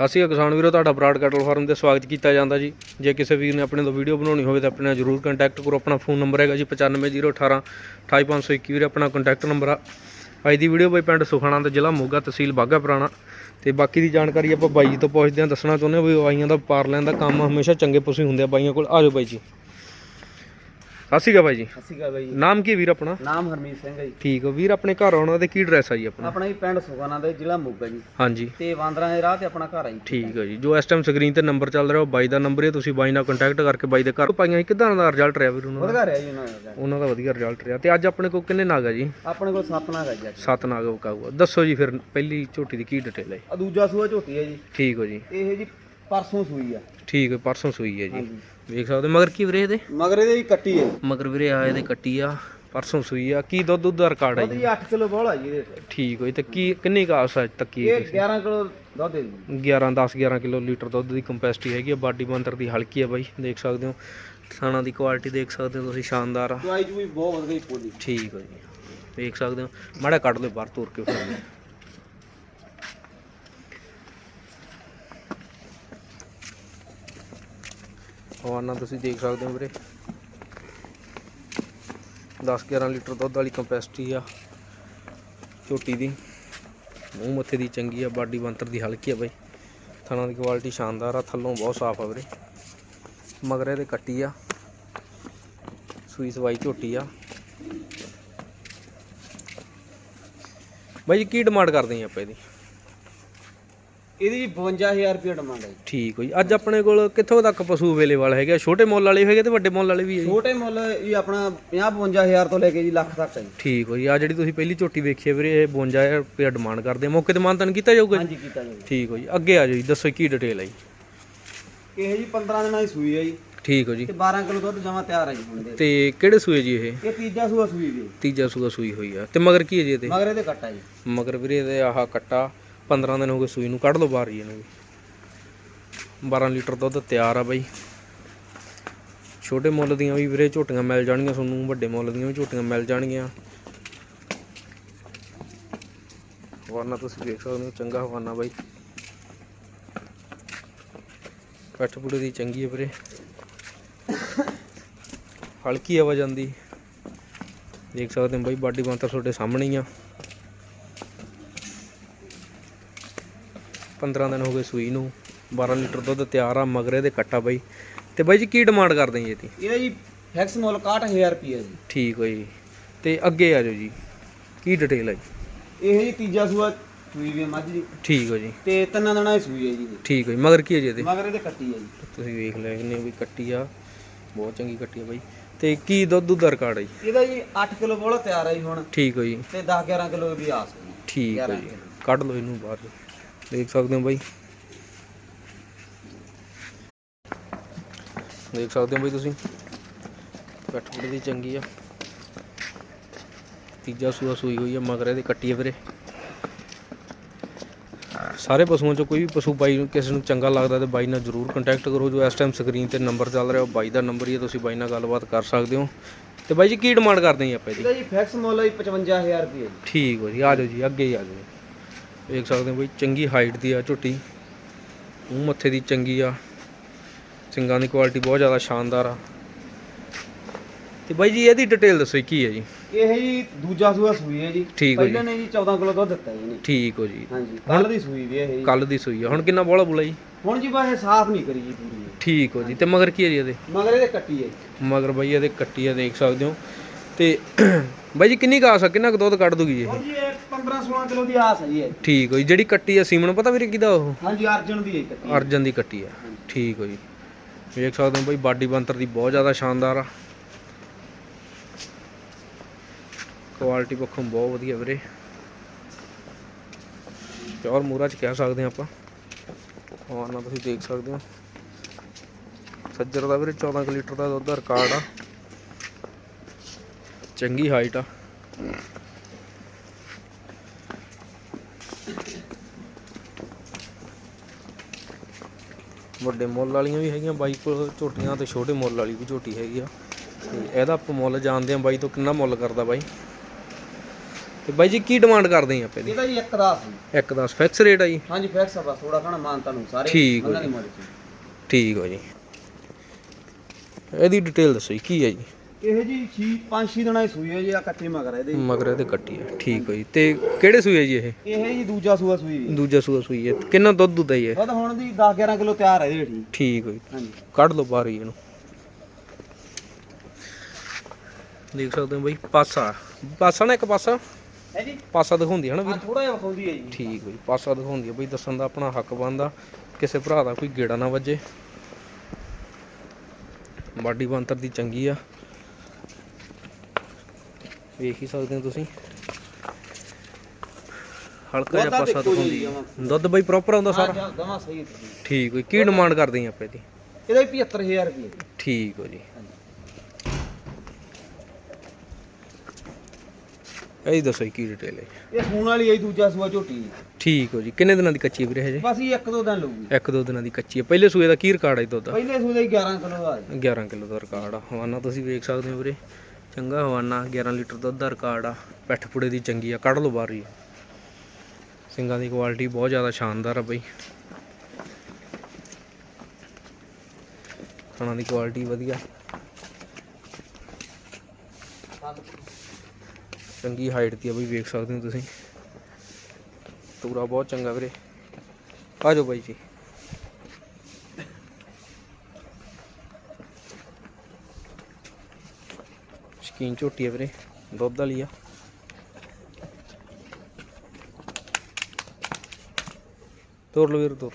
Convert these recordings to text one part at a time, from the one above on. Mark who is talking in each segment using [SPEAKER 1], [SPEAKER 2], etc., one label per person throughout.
[SPEAKER 1] ਸਤਿ ਸ਼੍ਰੀ ਅਕਾਲ ਕਿਸਾਨ ਵੀਰੋ, ਤੁਹਾਡਾ ਬਰਾਡ ਕੈਟਲ ਫਾਰਮ ਤੇ ਸਵਾਗਤ ਕੀਤਾ ਜਾਂਦਾ ਜੀ। ਜੇ ਕਿਸੇ ਵੀਰ ਨੇ ਆਪਣੇ ਤੋਂ ਵੀਡੀਓ ਬਣਾਉਣੀ ਹੋਵੇ ਤਾਂ ਆਪਣੇ ਨਾਲ ਜਰੂਰ ਕੰਟੈਕਟ ਕਰੋ। ਆਪਣਾ ਫੋਨ ਨੰਬਰ ਹੈਗਾ ਜੀ 95018 28521 ਵੀਰੇ, ਆਪਣਾ ਕੰਟੈਕਟ ਨੰਬਰ ਆ। ਅੱਜ ਦੀ ਵੀਡੀਓ ਬਈ ਪਿੰਡ ਸੁਖਾਣਾ ਤੇ ਜ਼ਿਲ੍ਹਾ ਮੋਗਾ ਤਹਿਸੀਲ ਬਾਗਾ ਪੁਰਾਣਾ। ਤੇ ਬਾਕੀ ਦੀ ਜਾਣਕਾਰੀ ਆਪਾਂ ਬਾਈ ਜੀ ਤੋਂ ਪੁੱਛਦੇ ਹਾਂ, ਦੱਸਣਾ ਚਾਹੁੰਦੇ ਹਾਂ ਵੀ ਬਾਈਆਂ ਦਾ ਪਾਰ ਲੈਣ ਦਾ ਕੰਮ ਹਮੇਸ਼ਾ ਚੰਗੇ ਪਸ਼ੂ ਹੁੰਦੇ ਆ ਬਾਈਆਂ ਕੋਲ। ਆਜੋ ਬਾਈ ਜੀ। ਸਤਿ ਸ਼੍ਰੀ ਅਕਾਲ ਬਾਈ ਜੀ।
[SPEAKER 2] ਸਤਿ ਸ਼੍ਰੀ ਅਕਾਲ ਬਾਈ
[SPEAKER 1] ਨਾਮ ਕੀ ਹੈ ਵੀਰ ਆਪਣਾ?
[SPEAKER 2] ਨਾਮ ਹਰਮੀਤ ਸਿੰਘ ਹੈ ਜੀ।
[SPEAKER 1] ਠੀਕ ਹੈ। ਵੀਰ ਆਪਣੇ ਘਰ ਆਉਣਾ ਤੇ ਕੀ ਐਡਰੈਸ ਆ ਜੀ ਆਪਣਾ?
[SPEAKER 2] ਆਪਣਾ ਜੀ ਪਿੰਡ ਸੁਖਾਨਾ ਦੇ ਜ਼ਿਲ੍ਹਾ ਮੋਗਾ ਜੀ।
[SPEAKER 1] ਹਾਂਜੀ।
[SPEAKER 2] ਤੇ ਵਾਂਦਰਾਂ ਦੇ ਰਾਹ ਤੇ ਆਪਣਾ ਘਰ ਆ ਜੀ।
[SPEAKER 1] ਠੀਕ ਹੈ ਜੀ। ਜੋ ਇਸ ਟਾਈਮ ਸਕਰੀਨ ਤੇ ਨੰਬਰ ਚੱਲ ਰਿਹਾ ਉਹ ਬਾਈ ਦਾ ਨੰਬਰ ਹੈ। ਤੁਸੀਂ ਬਾਈ ਨਾਲ ਕੰਟੈਕਟ ਕਰਕੇ ਬਾਈ ਦੇ ਘਰ ਪਾਈਆਂ ਸੀ। ਕਿੱਦਾਂ ਦਾ ਰਿਜ਼ਲਟ ਰਿਹਾ ਵੀਰ ਉਹਨਾਂ ਦਾ?
[SPEAKER 2] ਉਹਦਾ ਘਰ ਜੀ ਉਹਨਾਂ ਦਾ
[SPEAKER 1] ਉਹਨਾਂ ਦਾ ਵਧੀਆ ਰਿਜ਼ਲਟ ਰਿਹਾ। ਤੇ ਅੱਜ ਆਪਣੇ ਕੋਲ ਕਿੰਨੇ ਨਾਗ ਆ ਜੀ?
[SPEAKER 2] ਆਪਣੇ ਕੋਲ ਸੱਤ ਨਾਗ ਜੀ ਅੱਜ।
[SPEAKER 1] ਸੱਤ ਨਾਗ ਵਕਾਊਗਾ ਦੱਸੋ ਜੀ ਫਿਰ ਪਹਿਲੀ ਝੋਟੀ ਦੀ ਕੀ ਡਿਟੇਲ ਹੈ
[SPEAKER 2] ਆ ਦੂਜਾ ਸੂਆ ਝੋਟੀ ਹੈ ਜੀ।
[SPEAKER 1] ਠੀਕ ਹੋ ਜੀ।
[SPEAKER 2] ਇਹ ਜੀ ਪਰਸੋਂ ਸੂਈ ਆ।
[SPEAKER 1] ਠੀਕ ਹੈ ਪਰਸੋਂ ਸੂਈ ਹੈ ਜੀ। ਵੇਖ ਸਕਦੇ ਹੋ। ਮਗਰ ਕੀ ਵੀਰੇ ਇਹਦੇ?
[SPEAKER 2] ਮਗਰ ਇਹਦੇ ਜੀ ਕੱਟੀ ਹੈ
[SPEAKER 1] ਮਗਰ ਵੀਰੇ ਆ ਇਹਦੇ ਕੱਟੀ ਆ ਪਰਸੋਂ ਸੂਈ ਆ। ਕੀ ਦੁੱਧ ਦੁੱਧ ਦਾ ਰਿਕਾਰਡ ਹੈ ਜੀ?
[SPEAKER 2] 8 ਕਿਲੋ ਬੋਲ ਆ ਜੀ ਇਹਦੇ।
[SPEAKER 1] ਠੀਕ ਹੋਈ ਤੇ ਕੀ ਕਿੰਨੀ ਕਾਸ ਹੈ ਤੱਕੀ
[SPEAKER 2] ਇਹ 11 ਕਿਲੋ ਦੁੱਧ ਦੇ ਜੀ।
[SPEAKER 1] 11 10 11 ਕਿਲੋ ਲੀਟਰ ਦੁੱਧ ਦੀ ਕੰਪੈਸਿਟੀ ਹੈਗੀ ਆ ਬਾਡੀ ਬੰਦਰ ਦੀ ਹਲਕੀ ਆ ਬਾਈ ਦੇਖ ਸਕਦੇ ਹੋ। ਥਾਣਾ ਦੀ ਕੁਆਲਿਟੀ ਦੇਖ ਸਕਦੇ ਹੋ ਤੁਸੀਂ ਸ਼ਾਨਦਾਰ ਆ।
[SPEAKER 2] ਜੂ ਵੀ ਬਹੁਤ ਵਧੀਆ ਪੋਲੀ
[SPEAKER 1] ਠੀਕ ਹੋ ਜੀ ਦੇਖ ਸਕਦੇ ਹੋ। ਮਾੜਾ ਕੱਢ ਲਿਓ ਬਾਹਰ ਤੋਰ ਕੇ ਫਿਰ। ਹਵਾਨਾ ਤੁਸੀਂ ਦੇਖ ਸਕਦੇ ਹੋ ਵੀਰੇ। 10 11 ਲੀਟਰ ਦੁੱਧ ਵਾਲੀ ਕੰਪੈਸਿਟੀ ਆ ਝੋਟੀ ਦੀ। ਮੂੰਹ ਮੱਥੇ ਦੀ ਚੰਗੀ ਆ, ਬਾਡੀ ਬੰਤਰ ਦੀ ਹਲਕੀ ਆ ਬਾਈ। ਥਣਾ ਦੀ ਕੁਆਲਿਟੀ ਸ਼ਾਨਦਾਰ ਆ, ਥੱਲੋਂ ਬਹੁਤ ਸਾਫ਼ ਆ ਵੀਰੇ। ਮਗਰ ਇਹਦੇ ਕੱਟੀ ਆ। ਸੂਈ ਸਵਾਈ ਝੋਟੀ ਆ। ਬਾਈ ਜੀ, ਕੀ ਡਿਮਾਂਡ ਕਰਦੇ ਆ ਆਪਾਂ ਇਹਦੀ?
[SPEAKER 2] ਇਹਦੀ ਜੀ 52000 ਰੁਪਏ ਡਿਮਾਂਡ ਹੈ
[SPEAKER 1] ਠੀਕ ਹੋ ਜੀ। ਅੱਜ ਆਪਣੇ ਕੋਲ ਕਿੱਥੋਂ ਤੱਕ ਪਸ਼ੂ ਅਵੇਲੇਬਲ ਹੈਗੇ ਆ? ਛੋਟੇ ਮੁੱਲ ਵਾਲੇ ਹੈਗੇ ਤੇ ਵੱਡੇ ਮੁੱਲ ਵਾਲੇ ਵੀ ਹੈ ਜੀ?
[SPEAKER 2] ਛੋਟੇ ਮੁੱਲ ਇਹ ਆਪਣਾ 50 55000 ਤੋਂ ਲੈ ਕੇ ਜੀ ਲੱਖ ਤੱਕ ਹੈ ਜੀ।
[SPEAKER 1] ਠੀਕ ਹੋ ਜੀ। ਆ ਜਿਹੜੀ ਤੁਸੀਂ ਪਹਿਲੀ ਝੋਟੀ ਵੇਖੀ ਹੈ ਵੀਰੇ ਇਹ 52000 ਰੁਪਏ ਡਿਮਾਂਡ ਕਰਦੇ ਆ। ਮੌਕੇ ਤੇ ਮਾਨਤਨ ਕੀਤਾ ਜਾਊਗਾ ਜੀ?
[SPEAKER 2] ਹਾਂਜੀ ਕੀਤਾ ਜੀ
[SPEAKER 1] ਠੀਕ ਹੋ ਜੀ। ਅੱਗੇ ਆ ਜਾਓ ਜੀ ਦੱਸੋ ਕੀ ਡਿਟੇਲ ਹੈ ਜੀ?
[SPEAKER 2] ਇਹ ਜੀ 15 ਦਿਨਾਂ ਦੀ ਸੂਈ ਹੈ ਜੀ।
[SPEAKER 1] ਠੀਕ ਹੋ ਜੀ।
[SPEAKER 2] ਤੇ 12 ਕਿਲੋ ਦੁੱਧ ਜਮਾ ਤਿਆਰ ਹੈ ਜੀ ਹੁਣ ਦੇ।
[SPEAKER 1] ਤੇ ਕਿਹੜੇ ਸੂਏ ਜੀ ਇਹ?
[SPEAKER 2] ਇਹ ਤੀਜਾ ਸੂਆ ਸੂਈ ਵੀ
[SPEAKER 1] ਤੀਜਾ ਸੂਆ ਸੂਈ ਹੋਈ ਆ। ਤੇ ਮਗਰ ਕੀ ਹੈ ਜੀ ਇਹਦੇ?
[SPEAKER 2] ਮਗਰ ਇਹਦੇ ਕੱਟਾ ਜੀ।
[SPEAKER 1] ਮਗਰ ਵੀਰੇ ਇਹਦੇ ਆਹ ਕੱਟਾ। 15 ਦਿਨ ਹੋ ਗਏ ਸੂਈ ਨੂੰ ਕੱਢ ਲਓ ਬਾਹਰ ਹੀ ਇਹਨੂੰ ਵੀ। 12 ਲੀਟਰ ਦੁੱਧ ਤਿਆਰ ਆ ਬਾਈ। ਛੋਟੇ ਮੁੱਲ ਦੀਆਂ ਵੀ ਵੀਰੇ ਝੋਟੀਆਂ ਮਿਲ ਜਾਣਗੀਆਂ ਤੁਹਾਨੂੰ, ਵੱਡੇ ਮੁੱਲ ਦੀਆਂ ਵੀ ਝੋਟੀਆਂ ਮਿਲ ਜਾਣਗੀਆਂ। ਹਵਾਨਾ ਤੁਸੀਂ ਦੇਖ ਸਕਦੇ ਹੋ, ਚੰਗਾ ਹਵਾਨਾ ਬਾਈ। ਪੱਠ ਪੁੜੇ ਦੀ ਚੰਗੀ ਹੈ ਵੀਰੇ। ਹਲਕੀ ਆਵਾਜ ਆਉਂਦੀ ਦੇਖ ਸਕਦੇ ਹੋ ਬਾਈ, ਬਾਡੀ ਬੰਤਰ ਤੁਹਾਡੇ ਸਾਹਮਣੇ ਹੀ ਆ। 15 ਦਿਨ ਹੋ ਗਏ ਸੂਈ ਨੂੰ 12 ਲੀਟਰ ਦੁੱਧ ਤਿਆਰ ਆ ਮਗਰੇ ਦੇ ਕੱਟਾ ਬਾਈ। ਤੇ ਬਾਈ ਜੀ ਕੀ ਡਿਮਾਂਡ ਕਰਦੇ ਜੀ ਇਹਦੀ?
[SPEAKER 2] ਇਹਦਾ ਜੀ ਫਿਕਸ ਮੁੱਲ 61000 ਰੁਪਏ ਜੀ।
[SPEAKER 1] ਠੀਕ ਹੋ ਜੀ। ਤੇ ਅੱਗੇ ਆ ਜਾਓ ਜੀ। ਕੀ ਡਿਟੇਲ ਹੈ ਜੀ?
[SPEAKER 2] ਇਹ ਜੀ ਤੀਜਾ ਸੂਆ ਸੂਈ ਵੀ ਮੱਝ ਦੀ
[SPEAKER 1] ਠੀਕ ਹੋ ਜੀ।
[SPEAKER 2] ਤੇ ਤਿੰਨਾਂ ਦਿਨਾਂ ਦੀ ਸੂਈ ਹੈ ਜੀ।
[SPEAKER 1] ਠੀਕ ਹੋ ਜੀ। ਮਗਰ ਕੀ ਹੈ ਜੀ ਇਹਦੇ?
[SPEAKER 2] ਮਗਰ ਇਹਦੇ ਕੱਟੀ ਹੈ ਜੀ।
[SPEAKER 1] ਤੁਸੀਂ ਵੇਖ ਲੈ ਕਿੰਨੇ ਵੀ ਕੱਟੀ ਆ। ਬਹੁਤ ਚੰਗੀ ਕੱਟੀ ਆ ਬਾਈ। ਤੇ ਕੀ ਦੁੱਧ ਦੁੱਧ ਰਿਕਾਰਡ ਹੈ ਜੀ?
[SPEAKER 2] ਇਹਦਾ ਜੀ 8 ਕਿਲੋ ਬੋਲਾ ਤਿਆਰ ਹੈ ਜੀ ਹੁਣ।
[SPEAKER 1] ਠੀਕ ਹੋ ਜੀ।
[SPEAKER 2] ਤੇ 10 11 ਕਿਲੋ ਦੀ ਆਸ ਜੀ।
[SPEAKER 1] ਠੀਕ ਹੋ ਜੀ। ਕੱਢ ਲਓ ਇਹਨੂੰ ਬਾਹਰ। ਦੇਖ ਸਕਦੇ ਹੋ ਬਾਈ। ਦੇਖ ਸਕਦੇ ਹੋ ਬਾਈ ਤੁਸੀਂ। ਕੱਟ ਪੁੜੀ ਦੀ ਚੰਗੀ ਆ। ਤੀਜਾ ਸੂਆ ਸੂਈ ਹੋਈ ਆ ਮਗਰ ਇਹਦੇ ਕੱਟੀ ਵੀਰੇ। ਸਾਰੇ ਪਸ਼ੂਆਂ ਚੋਂ ਕੋਈ ਵੀ ਪਸ਼ੂ ਬਾਈ ਨੂੰ ਕਿਸੇ ਨੂੰ ਚੰਗਾ ਲੱਗਦਾ ਤੇ ਬਾਈ ਨਾਲ ਜਰੂਰ ਕੰਟੈਕਟ ਕਰੋ। ਜੋ ਇਸ ਟਾਈਮ ਸਕਰੀਨ ਤੇ ਨੰਬਰ ਚੱਲ ਰਿਹਾ ਉਹ ਬਾਈ ਦਾ ਨੰਬਰ ਹੀ ਹੈ ਤੁਸੀਂ ਬਾਈ ਨਾਲ ਗੱਲਬਾਤ ਕਰ ਸਕਦੇ ਹੋ। ਤੇ ਬਾਈ ਜੀ ਕੀ ਡਿਮਾਂਡ ਕਰਦੇ ਆਪਾਂ ਇਹਦੀ?
[SPEAKER 2] ਇਹਦਾ ਜੀ ਫਿਕਸ ਮੁੱਲ ਹੈ ਜੀ 55000 ਰੁਪਏ
[SPEAKER 1] ਠੀਕ ਹੋ ਜੀ ਆ ਜਾਓ ਜੀ ਅੱਗੇ ਹੀ ਆ ਜਾਓ। ਵੇਖ ਸਕਦੇ ਹੋ ਬਈ ਚੰਗੀ ਹਾਈਟ ਦੀ ਆ ਝੋਟੀ। ਮੂੰਹ ਮੱਥੇ ਦੀ ਚੰਗੀ ਆ। ਸਿੰਗਾਂ ਦੀ ਕੁਆਲਿਟੀ ਬਹੁਤ ਜ਼ਿਆਦਾ ਸ਼ਾਨਦਾਰ ਆ। ਤੇ ਬਾਈ ਜੀ ਇਹਦੀ ਡਿਟੇਲ ਦੱਸੋ ਕੀ ਹੈ ਜੀ?
[SPEAKER 2] ਇਹ ਜੀ ਦੂਜਾ ਸੂਆ ਸੂਈ ਹੈ ਜੀ।
[SPEAKER 1] ਠੀਕ ਹੋ ਜੀ।
[SPEAKER 2] ਪਹਿਲਾਂ ਨੇ ਜੀ 14 ਕਿਲੋ ਦੁੱਧ ਦਿੱਤਾ ਜੀ ਇਹਨੇ।
[SPEAKER 1] ਠੀਕ ਹੋ ਜੀ।
[SPEAKER 2] ਹਾਂਜੀ ਕੱਲ ਦੀ ਸੂਈ ਵੀ ਇਹ ਜੀ।
[SPEAKER 1] ਕੱਲ ਦੀ ਸੂਈ ਆ। ਹੁਣ ਕਿੰਨਾ ਬੋਲਾ ਬੁਲਾ ਜੀ?
[SPEAKER 2] ਹੁਣ ਜੀ ਬਸ ਇਹ ਸਾਫ਼ ਨਹੀਂ ਕਰੀ ਜੀ ਪੂਰੀ।
[SPEAKER 1] ਠੀਕ ਹੋ ਜੀ। ਤੇ ਮਗਰ ਕੀ ਹੈ ਜੀ ਇਹਦੇ?
[SPEAKER 2] ਮਗਰ ਇਹਦੇ ਕੱਟੀ ਹੈ ਜੀ।
[SPEAKER 1] ਮਗਰ ਬਾਈ ਇਹਦੇ ਕੱਟੀ ਆ ਦੇਖ ਸਕਦੇ ਹੋ। ਤੇ ਬਾਈ ਜੀ ਕਿੰਨੀ ਕਾਸ ਆ? ਕਿੰਨਾ ਕੁ ਦੁੱਧ ਕੱਢ ਦੂਗੀ ਇਹ?
[SPEAKER 2] ਜੀ ਇਹ 15 16 ਕਿਲੋ ਦੀ ਆਸ ਹੈ ਜੀ ਇਹ।
[SPEAKER 1] ਠੀਕ ਹੋ ਜੀ ਜਿਹੜੀ ਕੱਟੀ ਆ ਸੀਮਨ ਪਤਾ ਵੀਰੇ ਕਿਹਦਾ ਉਹ?
[SPEAKER 2] ਹਾਂਜੀ ਅਰਜਨ ਦੀ ਹੈ ਕੱਟੀ
[SPEAKER 1] ਅਰਜਨ ਦੀ ਕੱਟੀ ਆ। ਠੀਕ ਹੋ ਜੀ। ਵੇਖ ਸਕਦੇ ਹੋ ਬਈ ਬਾਡੀ ਬੰਤਰ ਦੀ ਬਹੁਤ ਜ਼ਿਆਦਾ ਸ਼ਾਨਦਾਰ ਆ। ਕੁਆਲਿਟੀ ਪੱਖੋਂ ਬਹੁਤ ਵਧੀਆ ਵੀਰੇ। ਪਿਓਰ ਮੂਰਾ ਚ ਕਹਿ ਸਕਦੇ ਆ ਆਪਾਂ। ਹੋਰ ਨਾ ਤੁਸੀਂ ਦੇਖ ਸਕਦੇ ਹੋ। ਸੱਜਰ ਦਾ ਵੀਰੇ 14 ਕੁ ਲੀਟਰ ਦਾ ਦੁੱਧ ਦਾ ਰਿਕਾਰਡ ਆ। ਚੰਗੀ ਹਾਈਟ ਆ। ਵੱਡੇ ਮੁੱਲ ਵਾਲੀਆਂ ਵੀ ਹੈਗੀਆਂ ਬਾਈ ਕੋਲ ਝੋਟੀਆਂ ਤੇ ਛੋਟੇ ਮੁੱਲ ਵਾਲੀ ਵੀ ਝੋਟੀ ਹੈਗੀ ਆ। ਤੇ ਇਹਦਾ ਆਪਾਂ ਮੁੱਲ ਜਾਣਦੇ ਆ ਬਾਈ ਤੋਂ ਕਿੰਨਾ ਮੁੱਲ ਕਰਦਾ ਬਾਈ। ਤੇ ਬਾਈ ਜੀ ਕੀ ਡਿਮਾਂਡ ਕਰਦੇ ਆ ਆਪਾਂ ਇਹਦੀ?
[SPEAKER 2] ਇਹਦਾ ਜੀ ਇੱਕ ਦਾ ਸੀ।
[SPEAKER 1] ਇੱਕ 10 ਫਿਕਸ ਰੇਟ ਆ ਜੀ।
[SPEAKER 2] ਹਾਂਜੀ ਫਿਕਸ ਆ ਬਸ ਥੋੜਾ ਘਣਾ ਮਾਨਤਾ ਨੂੰ ਸਾਰੇ
[SPEAKER 1] ਠੀਕ ਹੋ ਜੀ। ਠੀਕ ਹੋ ਜੀ। ਇਹਦੀ ਡਿਟੇਲ ਦੱਸੋ ਜੀ ਕੀ ਹੈ ਜੀ?
[SPEAKER 2] ਇਹ ਜੀ 6 5 6 ਦਿਨਾਂ ਦੀ ਸੂਈ ਹੈ ਜੀ ਆ ਕੱਟੀ ਮਗਰ ਇਹਦੇ
[SPEAKER 1] ਮਗਰ ਇਹਦੇ ਕੱਟੀ ਹੈ ਠੀਕ ਹੋ ਜੀ। ਤੇ ਕਿਹੜੇ ਸੂਏ ਜੀ ਇਹ?
[SPEAKER 2] ਇਹ ਜੀ ਦੂਜਾ ਸੂਆ ਸੂਈ ਜੀ
[SPEAKER 1] ਦੂਜਾ ਸੂਆ ਸੂਈ ਹੈ। ਕਿੰਨਾ ਦੁੱਧ ਦੁੱਧ ਹੈ ਜੀ ਇਹ?
[SPEAKER 2] ਉਹਦਾ ਹੁਣ ਦੀ 10 11 ਕਿਲੋ ਤਿਆਰ ਹੈ ਇਹਦੇ ਠੀਕ
[SPEAKER 1] ਠੀਕ ਹੋ ਜੀ।
[SPEAKER 2] ਹਾਂਜੀ।
[SPEAKER 1] ਕੱਢ ਲਓ ਬਾਹਰ ਹੀ ਇਹਨੂੰ। ਦੇਖ ਸਕਦੇ ਹੋ ਬਈ ਪਾਸਾ। ਪਾਸਾ ਨਾ ਇੱਕ ਪਾਸਾ?
[SPEAKER 2] ਹੈ ਜੀ।
[SPEAKER 1] ਪਾਸਾ ਦਿਖਾਉਂਦੀ ਹੈ ਨਾ
[SPEAKER 2] ਆ
[SPEAKER 1] ਵੀਰ
[SPEAKER 2] ਥੋੜਾ ਜਿਹਾ ਵਿਖਾਉਂਦੀ ਹੈ ਜੀ।
[SPEAKER 1] ਠੀਕ ਹੋਈ ਪਾਸਾ ਦਿਖਾਉਂਦੀ ਹੈ ਬਈ ਦੱਸਣ ਦਾ ਆਪਣਾ ਹੱਕ ਬਣਦਾ। ਕਿਸੇ ਭਰਾ ਦਾ ਕੋਈ ਗੇੜਾ ਨਾ ਵੱਜੇ। ਬਾਡੀ ਬੰਤਰ ਦੀ ਚੰਗੀ ਆ। ਵੇਖ ਹੀ ਸਕਦੇ ਹੋ ਤੁਸੀਂ। ਹਲਕਾ ਜਿਹਾ ਪਾਸਾ ਦਿਖਾਉਂਦੀ ਦੁੱਧ ਬਈ ਪ੍ਰੋਪਰ ਆਉਂਦਾ ਸਾਰਾ?
[SPEAKER 2] ਹਾਂ ਦਵਾ ਸਹੀ।
[SPEAKER 1] ਠੀਕ ਹੋਈ ਕੀ ਡਿਮਾਂਡ ਕਰਦੇ ਆ ਆਪਾਂ ਇਹਦੀ?
[SPEAKER 2] ਇਹਦਾ ਵੀ 75000 ਰੁਪਏ।
[SPEAKER 1] ਠੀਕ ਹੋ ਜੀ। ਇਹ ਦੱਸੋ ਕੀ ਡਿਟੇਲ ਹੈ
[SPEAKER 2] ਇਹ ਸੂਣ ਵਾਲੀ ਹੈ ਜੀ, ਦੂਜਾ ਸੂਆ ਝੋਟੀ।
[SPEAKER 1] ਠੀਕ ਹੋ ਜੀ। ਕਿੰਨੇ ਦਿਨਾਂ ਦੀ ਕੱਚੀ ਵੀਰੇ ਹਜੇ
[SPEAKER 2] ਬਸ ਇਹ ਇੱਕ ਦੋ ਦਿਨ ਲਊਗੀ।
[SPEAKER 1] ਇੱਕ ਦੋ ਦਿਨਾਂ ਦੀ ਕੱਚੀ ਹੈ। ਪਹਿਲੇ ਸੂਏ ਦਾ ਕੀ ਰਿਕਾਰਡ ਹੈ ਦੁੱਧ? ਦਾ
[SPEAKER 2] ਪਹਿਲੇ ਸੂਏ ਦਾ ਹੀ 11 ਕਿਲੋ ਦਾ ਜੀ।
[SPEAKER 1] 11 ਕਿਲੋ ਦਾ ਰਿਕਾਰਡ ਆ। ਹਵਾਨਾ ਤੁਸੀਂ ਵੇਖ ਸਕਦੇ ਹੋ ਵੀਰੇ। ਚੰਗਾ ਹਵਾਨਾ 11 ਲੀਟਰ ਦੁੱਧ ਦਾ ਰਿਕਾਰਡ ਆ। ਪੈਠ ਪੁੜੇ ਦੀ ਚੰਗੀ ਆ, ਕੱਢ ਲਓ ਬਾਹਰ ਹੀ। ਸਿੰਗਾਂ ਦੀ ਕੁਆਲਿਟੀ ਬਹੁਤ ਜ਼ਿਆਦਾ ਸ਼ਾਨਦਾਰ ਆ ਬਈ। ਖਾਣਾ ਦੀ ਕੁਆਲਿਟੀ ਵਧੀਆ। ਚੰਗੀ ਹਾਈਟ ਦੀ ਆ ਬਈ, ਵੇਖ ਸਕਦੇ ਹੋ ਤੁਸੀਂ। ਤੂਰਾ ਬਹੁਤ ਚੰਗਾ ਵੀਰੇ। ਆ ਜਾਓ ਬਾਈ ਜੀ। ਸ਼ਕੀਨ ਝੋਟੀ ਆ ਵੀਰੇ ਦੁੱਧ ਵਾਲੀ ਆ। ਤੋਰ ਲਓ ਵੀਰ ਤੋਰ।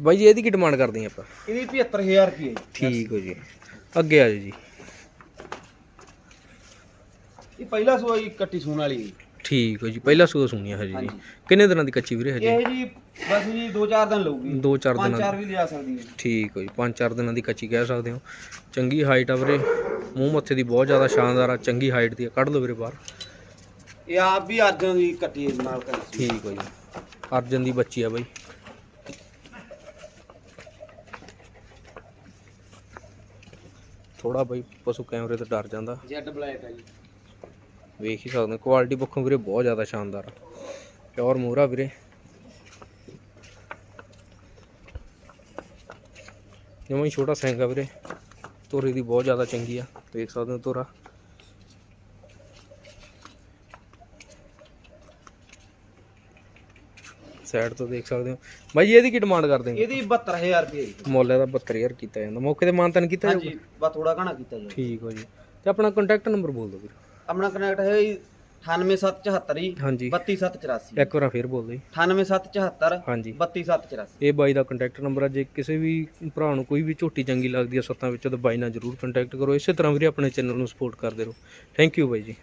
[SPEAKER 1] ਬਾਈ ਜੀ ਇਹਦੀ ਕੀ ਡਿਮਾਂਡ ਕਰਦੇ ਆ ਆਪਾਂ?
[SPEAKER 2] ਇਹਦੀ 75000 ਰੁਪਏ
[SPEAKER 1] ਠੀਕ ਹੋ ਜੀ। ਅੱਗੇ ਆ ਜੀ।
[SPEAKER 2] ਇਹ ਪਹਿਲਾ ਸੂਆ ਜੀ ਕੱਟੀ ਸੂਣ ਵਾਲੀ।
[SPEAKER 1] ਠੀਕ ਹੋ ਜੀ ਪਹਿਲਾ ਸੂਆ ਸੁਣੀਆ ਹਜੇ ਜੀ।
[SPEAKER 2] ਹਾਂਜੀ।
[SPEAKER 1] ਕਿੰਨੇ ਦਿਨਾਂ ਦੀ ਕੱਚੀ ਵੀਰੇ ਹਜੇ?
[SPEAKER 2] ਇਹ ਜੀ ਬਸ ਜੀ 2-4 ਦਿਨ ਲਊਗੀ।
[SPEAKER 1] ਦੋ ਚਾਰ ਦਿਨਾਂ
[SPEAKER 2] ਚਾਰ ਵੀ ਲਿਆ ਸਕਦੀ ਹੈ।
[SPEAKER 1] ਠੀਕ ਹੋ ਜੀ ਪੰਜ ਚਾਰ ਦਿਨਾਂ ਦੀ ਕੱਚੀ ਕਹਿ ਸਕਦੇ ਹੋ। ਚੰਗੀ ਹਾਈਟ ਆ ਵੀਰੇ। ਮੂੰਹ ਮੱਥੇ ਦੀ ਬਹੁਤ ਜ਼ਿਆਦਾ ਸ਼ਾਨਦਾਰ ਆ ਚੰਗੀ ਹਾਈਟ ਦੀ ਆ। ਕੱਢ ਲਓ ਵੀਰੇ ਬਾਹਰ।
[SPEAKER 2] ਇਹ ਆਪ ਵੀ ਅਰਜਨ ਦੀ ਕੱਟੀ ਹੈ ਨਾਲ ਕਰੀ
[SPEAKER 1] ਠੀਕ ਹੋ ਜੀ। ਅਰਜਨ ਦੀ ਬੱਚੀ ਆ ਬਾਈ। ਥੋੜਾ ਬਾਈ ਪਸ਼ੂ ਕੈਮਰੇ ਤੋਂ ਡਰ ਜਾਂਦਾ।
[SPEAKER 2] ਜੈਡ ਬਲੈਕ ਹੈ ਜੀ।
[SPEAKER 1] ਵੇਖ ਹੀ ਸਕਦੇ ਹੋ ਕੁਆਲਿਟੀ ਪੱਖੋਂ ਵੀਰੇ ਬਹੁਤ ਜ਼ਿਆਦਾ ਸ਼ਾਨਦਾਰ ਆ। ਪਿਓਰ ਮੂਰਾ ਵੀਰੇ। ਜਿਵੇਂ ਹੀ ਛੋਟਾ ਸਿੰਗ ਵੀਰੇ ਤੋਰੇ ਦੀ ਬਹੁਤ ਜ਼ਿਆਦਾ ਚੰਗੀ ਆ ਦੇਖ ਸਕਦੇ ਹੋ ਤੋਰਾ ਸਾਈਡ ਤੋਂ ਦੇਖ ਸਕਦੇ ਹੋ। ਬਾਈ ਇਹਦੀ ਕੀ ਡਿਮਾਂਡ ਕਰਦੇ ਨੇ
[SPEAKER 2] ਇਹਦੀ 72000 ਰੁਪਏ
[SPEAKER 1] ਮੁੱਲ ਇਹਦਾ 72000 ਕੀਤਾ ਜਾਂਦਾ। ਮੌਕੇ ਤੇ ਮਾਨਤਨ ਕੀਤਾ ਜਾਊਗਾ?
[SPEAKER 2] ਹਾਂਜੀ ਬਸ ਥੋੜਾ ਘਣਾ ਕੀਤਾ ਜੀ
[SPEAKER 1] ਠੀਕ ਹੋ ਜੀ। ਤੇ ਆਪਣਾ ਕੰਟੈਕਟ ਨੰਬਰ ਬੋਲ ਦਿਓ ਵੀਰੇ।
[SPEAKER 2] ਆਪਣਾ ਕਨੈਕਟ ਹੈ ਜੀ 98774 ਜੀ
[SPEAKER 1] ਹਾਂਜੀ।
[SPEAKER 2] 32784
[SPEAKER 1] ਇੱਕ ਵਾਰ ਫੇਰ ਬੋਲ ਦਿਓ ਜੀ।
[SPEAKER 2] 98774
[SPEAKER 1] ਹਾਂਜੀ।
[SPEAKER 2] 32784
[SPEAKER 1] ਇਹ ਬਾਈ ਦਾ ਕੰਟੈਕਟ ਨੰਬਰ ਆ ਜੇ ਕਿਸੇ ਵੀ ਭਰਾ ਨੂੰ ਕੋਈ ਵੀ ਝੋਟੀ ਚੰਗੀ ਲੱਗਦੀ ਆ ਸੱਤਾਂ ਵਿੱਚੋਂ ਤਾਂ ਬਾਈ ਨਾਲ ਜਰੂਰ ਕੰਟੈਕਟ ਕਰੋ। ਇਸੇ ਤਰ੍ਹਾਂ ਵੀਰੇ ਆਪਣੇ ਚੈਨਲ ਨੂੰ ਸਪੋਰਟ ਕਰਦੇ ਰਹੋ। ਥੈਂਕ ਯੂ ਬਾਈ ਜੀ।